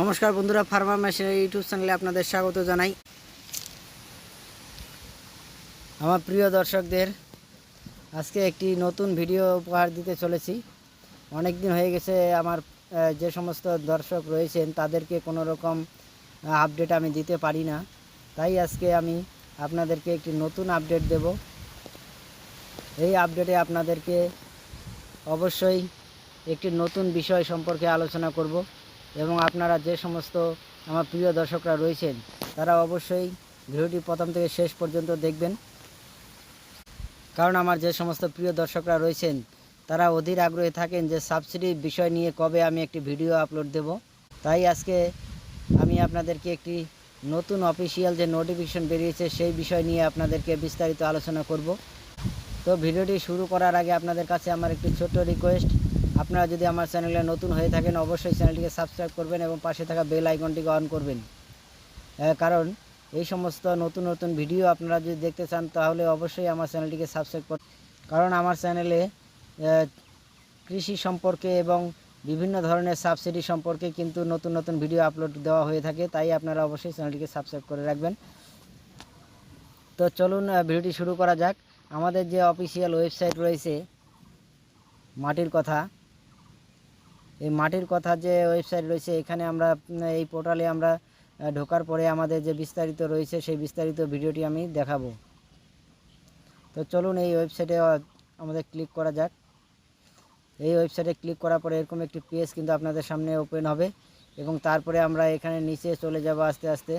নমস্কার বন্ধুরা, ফার্মার মেশিনের ইউটিউব চ্যানেলে আপনাদের স্বাগত জানাই। আমার প্রিয় দর্শকদের, আজকে একটি নতুন ভিডিও উপহার দিতে চলেছি। অনেক দিন হয়ে গেছে আমার যে সমস্ত দর্শক রয়েছেন, তাদেরকে কোনো রকম আপডেট আমি দিতে পারি না। তাই আজকে আমি আপনাদেরকে একটি নতুন আপডেট দেব। এই আপডেটে আপনাদেরকে অবশ্যই একটি নতুন বিষয় সম্পর্কে আলোচনা করব। এবং আপনারা যে সমস্ত আমার প্রিয় দর্শকরা রয়েছেন, তারা অবশ্যই ভিডিওটি প্রথম থেকে শেষ পর্যন্ত দেখবেন। কারণ আমার যে সমস্ত প্রিয় দর্শকরা রয়েছেন, তারা অধীর আগ্রহে থাকেন যে সাবসিডি বিষয় নিয়ে কবে আমি একটি ভিডিও আপলোড দেব। তাই আজকে আমি আপনাদেরকে একটি নতুন অফিসিয়াল যে নোটিফিকেশন বেরিয়েছে, সেই বিষয় নিয়ে আপনাদেরকে বিস্তারিত আলোচনা করব। তো ভিডিওটি শুরু করার আগে আপনাদের কাছে আমার একটি ছোট্ট রিকোয়েস্ট। আপনারা যদি আমার চ্যানেলে নতুন হয়ে থাকেন, অবশ্যই চ্যানেলটিকে সাবস্ক্রাইব করবেন এবং পাশে থাকা বেল আইকনটিকে অন করবেন। কারণ এই সমস্ত নতুন নতুন ভিডিও আপনারা যদি দেখতে চান, তাহলে অবশ্যই আমার চ্যানেলটিকে সাবস্ক্রাইব কর কারণ আমার চ্যানেলে কৃষি সম্পর্কে এবং বিভিন্ন ধরনের সাবসিডি সম্পর্কে কিন্তু নতুন নতুন ভিডিও আপলোড দেওয়া হয়ে থাকে, তাই আপনারা অবশ্যই চ্যানেলটিকে সাবস্ক্রাইব করে রাখবেন। তো চলুন ভিডিওটি শুরু করা যাক। আমাদের যে অফিসিয়াল ওয়েবসাইট রয়েছে, মাটির কথা এই মাটির কথা যে ওয়েবসাইট রয়েছে, এখানে আমরা, এই পোর্টালে আমরা ঢোকার পরে আমাদের যে বিস্তারিত রয়েছে, সেই বিস্তারিত ভিডিওটি আমি দেখাবো। তো চলুন এই ওয়েবসাইটে আমাদের ক্লিক করা যাক। এই ওয়েবসাইটে ক্লিক করার পরে এরকম একটি পেজ কিন্তু আপনাদের সামনে ওপেন হবে এবং তারপরে আমরা এখানে নিচে চলে যাব আস্তে আস্তে।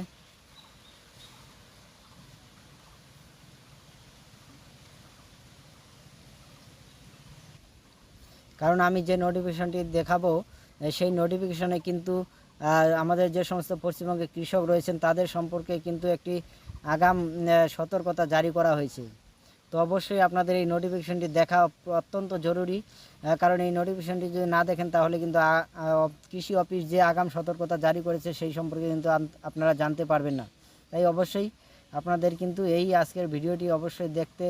কারণ আমি যে নোটিফিকেশনটি দেখাবো সেই নোটিফিকেশনে কিন্তু আমাদের যে সমস্ত পশ্চিমবঙ্গের কৃষক রয়েছেন, তাদের সম্পর্কে কিন্তু একটি আগাম সতর্কতা জারি করা হয়েছে। তো অবশ্যই আপনাদের এই নোটিফিকেশনটি দেখা অত্যন্ত জরুরি কারণ এই নোটিফিকেশনটি যদি না দেখেন, তাহলে কিন্তু কৃষি অফিস যে আগাম সতর্কতা জারি করেছে, সেই সম্পর্কে কিন্তু আপনারা জানতে পারবেন না। তাই অবশ্যই আপনাদের কিন্তু এই আজকের ভিডিওটি অবশ্যই দেখতে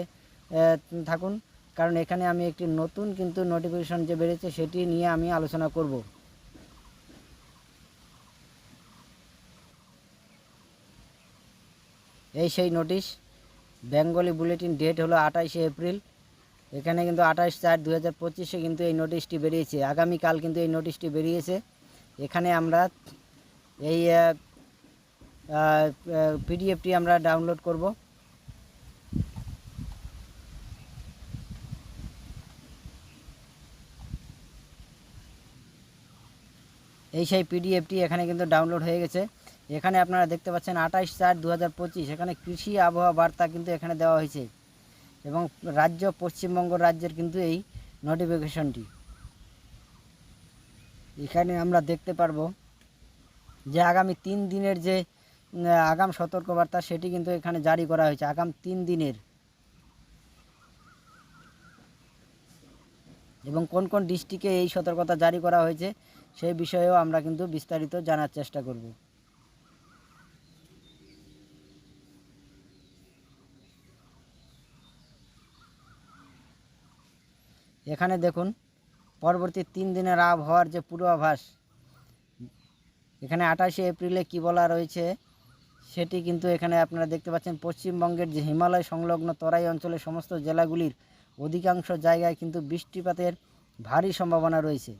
থাকুন। কারণ এখানে আমি একটি নতুন কিন্তু নোটিফিকেশন যে বেড়েছে সেটি নিয়ে আমি আলোচনা করব। এই সেই নোটিশ বেঙ্গলি বুলেটিন ডেট হলো আঠাইশে এপ্রিল। এখানে কিন্তু আঠাশ চার দু হাজার পঁচিশে কিন্তু এই নোটিশটি বেরিয়েছে। আগামীকাল কিন্তু এই নোটিশটি বেরিয়েছে। এখানে আমরা এই পিডিএফটি আমরা ডাউনলোড করব। এই সেই পিডিএফটি এখানে কিন্তু ডাউনলোড হয়ে গেছে। এখানে আপনারা দেখতে পাচ্ছেন আঠাশ চার দু এখানে কৃষি আবহাওয়া বার্তা কিন্তু এখানে দেওয়া হয়েছে। এবং রাজ্য, পশ্চিমবঙ্গ রাজ্যের কিন্তু এই নোটিফিকেশনটি এখানে আমরা দেখতে পারব যে আগামী তিন দিনের যে আগাম সতর্কবার্তা, সেটি কিন্তু এখানে জারি করা হয়েছে। আগাম তিন দিনের। এবং কোন কোন ডিস্ট্রিক্টে এই সতর্কতা জারি করা হয়েছে সেই বিষয়েও আমরা কিন্তু বিস্তারিত জানার চেষ্টা করব। এখানে দেখুন, পরবর্তী তিন দিনের আবহাওয়ার যে পূর্বাভাস, এখানে আঠাশে এপ্রিলে কি বলা রয়েছে, সেটি কিন্তু এখানে আপনারা দেখতে পাচ্ছেন, পশ্চিমবঙ্গের যে হিমালয় সংলগ্ন তরাই অঞ্চলের সমস্ত জেলাগুলির অধিকাংশ জায়গায় কিন্তু বৃষ্টিপাতের ভারী সম্ভাবনা রয়েছে।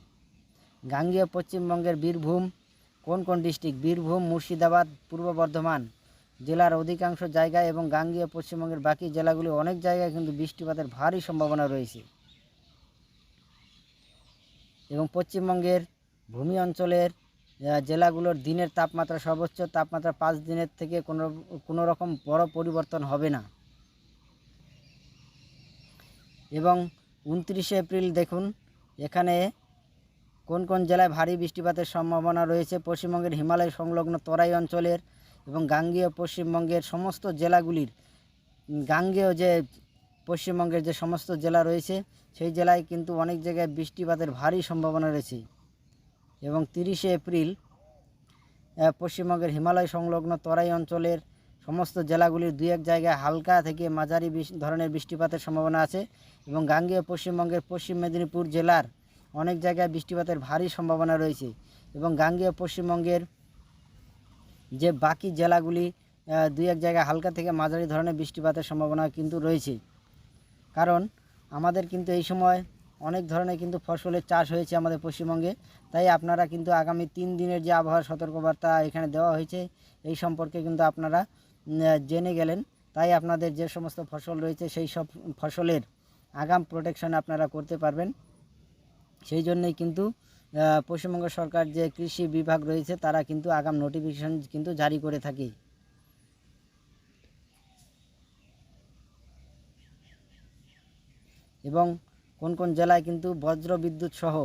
গাঙ্গেয় পশ্চিমবঙ্গের বীরভূম, কোন কোন ডিস্ট্রিক্ট? বীরভূম, মুর্শিদাবাদ, পূর্ব বর্ধমান জেলার অধিকাংশ জায়গায় এবং গাঙ্গেয় পশ্চিমবঙ্গের বাকি জেলাগুলি অনেক জায়গায় কিন্তু বৃষ্টিপাতের ভারী সম্ভাবনা রয়েছে। এবং পশ্চিমবঙ্গের ভূমি অঞ্চলের জেলাগুলোর দিনের তাপমাত্রা সর্বোচ্চ তাপমাত্রা পাঁচ দিনের থেকে কোনো কোনো রকম বড় পরিবর্তন হবে না। এবং উনত্রিশে এপ্রিল দেখুন, এখানে কোন কোন জেলায় ভারী বৃষ্টিপাতের সম্ভাবনা রয়েছে? পশ্চিমবঙ্গের হিমালয় সংলগ্ন তরাই অঞ্চলের এবং গাঙ্গেয় পশ্চিমবঙ্গের সমস্ত জেলাগুলির গাঙ্গেয় যে পশ্চিমবঙ্গের যে সমস্ত জেলা রয়েছে, সেই জেলায় কিন্তু অনেক জায়গায় বৃষ্টিপাতের ভারী সম্ভাবনা রয়েছে। এবং তিরিশে এপ্রিল পশ্চিমবঙ্গের হিমালয় সংলগ্ন তরাই অঞ্চলের সমস্ত জেলাগুলির দুই এক জায়গায় হালকা থেকে মাঝারি ধরনের বৃষ্টিপাতের সম্ভাবনা আছে। এবং গাঙ্গেয় পশ্চিমবঙ্গের পশ্চিম মেদিনীপুর জেলার অনেক জায়গায় বৃষ্টিপাতের ভারী সম্ভাবনা রয়েছে এবং গাঙ্গেয় পশ্চিমবঙ্গের যে বাকি জেলাগুলি দুই এক জায়গায় হালকা থেকে মাঝারি ধরনের বৃষ্টিপাতের সম্ভাবনা কিন্তু রয়েছে। কারণ আমাদের কিন্তু এই সময় অনেক ধরনের কিন্তু ফসলের চাষ হয়েছে আমাদের পশ্চিমবঙ্গে। তাই আপনারা কিন্তু আগামী তিন দিনের যে আবহাওয়ার সতর্কবার্তা এখানে দেওয়া হয়েছে, এই সম্পর্কে কিন্তু আপনারা জেনে গেলেন। তাই আপনাদের যে সমস্ত ফসল রয়েছে, সেই সব ফসলের আগাম প্রোটেকশন আপনারা করতে পারবেন। সেই জন্যই কিন্তু পশ্চিমবঙ্গ সরকার যে কৃষি বিভাগ রয়েছে, তারা কিন্তু আগাম নোটিফিকেশন কিন্তু জারি করে থাকে। এবং কোন কোন জেলায় কিন্তু বজ্র বিদ্যুৎ সহ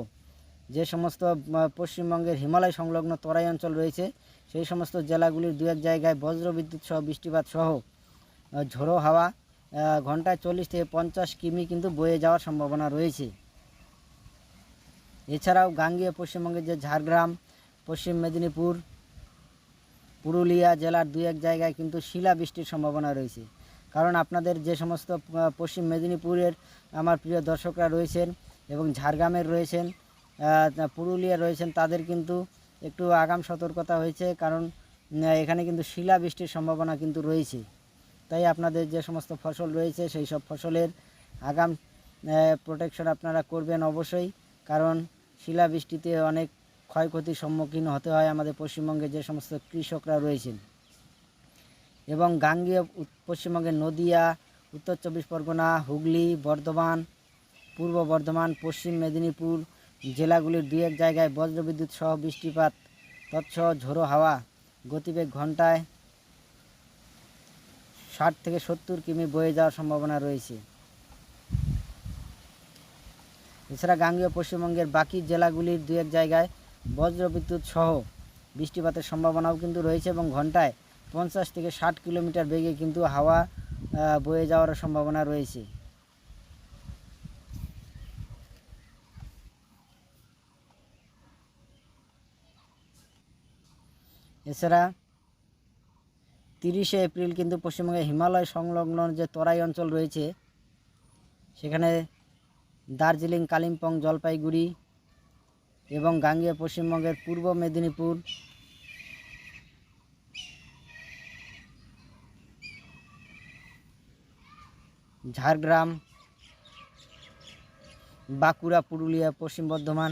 যে সমস্ত পশ্চিমবঙ্গের হিমালয় সংলগ্ন তরাই অঞ্চল রয়েছে, সেই সমস্ত জেলাগুলির দু এক জায়গায় বজ্র বিদ্যুৎ সহ, বৃষ্টিপাত সহ ঝোড়ো হাওয়া ঘন্টায় চল্লিশ থেকে পঞ্চাশ কিমি কিন্তু বয়ে যাওয়ার সম্ভাবনা রয়েছে। এছাড়াও গাঙ্গেয় পশ্চিমবঙ্গের যে ঝাড়গ্রাম, পশ্চিম মেদিনীপুর, পুরুলিয়া জেলার দুই এক জায়গায় কিন্তু শিলা বৃষ্টির সম্ভাবনা রয়েছে। কারণ আপনাদের যে সমস্ত পশ্চিম মেদিনীপুরের আমার প্রিয় দর্শকরা রয়েছেন এবং ঝাড়গ্রামের রয়েছেন পুরুলিয়া রয়েছেন, তাদের কিন্তু একটু আগাম সতর্কতা হয়েছে। কারণ এখানে কিন্তু শিলা বৃষ্টির সম্ভাবনা কিন্তু রয়েছে। তাই আপনাদের যে সমস্ত ফসল রয়েছে, সেই সব ফসলের আগাম প্রোটেকশন আপনারা করবেন অবশ্যই। কারণ শিলাবৃষ্টিতে অনেক ক্ষয়ক্ষতির সম্মুখীন হতে হয় আমাদের পশ্চিমবঙ্গে যে সমস্ত কৃষকরা রয়েছেন। এবং গাঙ্গেয় পশ্চিমবঙ্গের নদিয়া, উত্তর চব্বিশ পরগনা, হুগলি, বর্ধমান, পূর্ব বর্ধমান, পশ্চিম মেদিনীপুর জেলাগুলির দু এক জায়গায় বজ্রবিদ্যুৎ সহ বৃষ্টিপাত, তৎসহ ঝোড়ো হাওয়া, গতিবেগ ঘন্টায় ষাট থেকে সত্তর কিমি বয়ে যাওয়ার সম্ভাবনা রয়েছে। এছাড়া গাঙ্গেয় পশ্চিমবঙ্গের বাকি জেলাগুলির দু এক জায়গায় বজ্রবিদ্যুৎ সহ বৃষ্টিপাতের সম্ভাবনাও কিন্তু রয়েছে এবং ঘন্টায় পঞ্চাশ থেকে ষাট কিলোমিটার বেগে কিন্তু হাওয়া বয়ে যাওয়ার সম্ভাবনা রয়েছে। এছাড়া তিরিশে এপ্রিল কিন্তু পশ্চিমবঙ্গের হিমালয় সংলগ্ন যে তরাই অঞ্চল রয়েছে, সেখানে দার্জিলিং, কালিম্পং, জলপাইগুড়ি এবং গাঙ্গেয় পশ্চিমবঙ্গের পূর্ব মেদিনীপুর। ঝাড়গ্রাম, বাঁকুড়া, পুরুলিয়া, পশ্চিম বর্ধমান,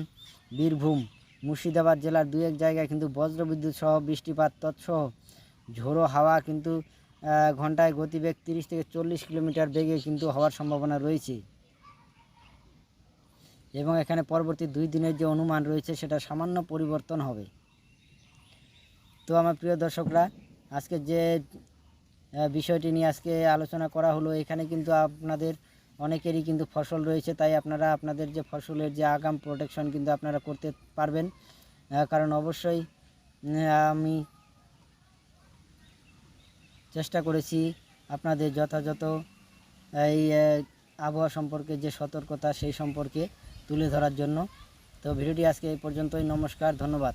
বীরভূম, মুর্শিদাবাদ জেলার দু এক জায়গায় কিন্তু বজ্রবিদ্যুৎ সহ বৃষ্টিপাত তৎসহ ঝোড়ো হাওয়া কিন্তু ঘন্টায় গতিবেগ তিরিশ থেকে চল্লিশ কিলোমিটার বেগে কিন্তু হওয়ার সম্ভাবনা রয়েছে। এবং এখানে পরবর্তী দুই দিনের যে অনুমান রয়েছে, সেটা সামান্য পরিবর্তন হবে। তো আমার প্রিয় দর্শকরা, আজকে যে বিষয়টি নিয়ে আজকে আলোচনা করা হলো, এখানে কিন্তু আপনাদের অনেকেরই কিন্তু ফসল রয়েছে। তাই আপনারা আপনাদের যে ফসলের যে আগাম প্রোটেকশন কিন্তু আপনারা করতে পারবেন। কারণ অবশ্যই আমি চেষ্টা করেছি আপনাদের যথাযথ এই আবহাওয়া সম্পর্কে যে সতর্কতা, সেই সম্পর্কে। তুলে ধরার জন্য। তো ভিডিওটি আজকে এই পর্যন্তই। নমস্কার ধন্যবাদ।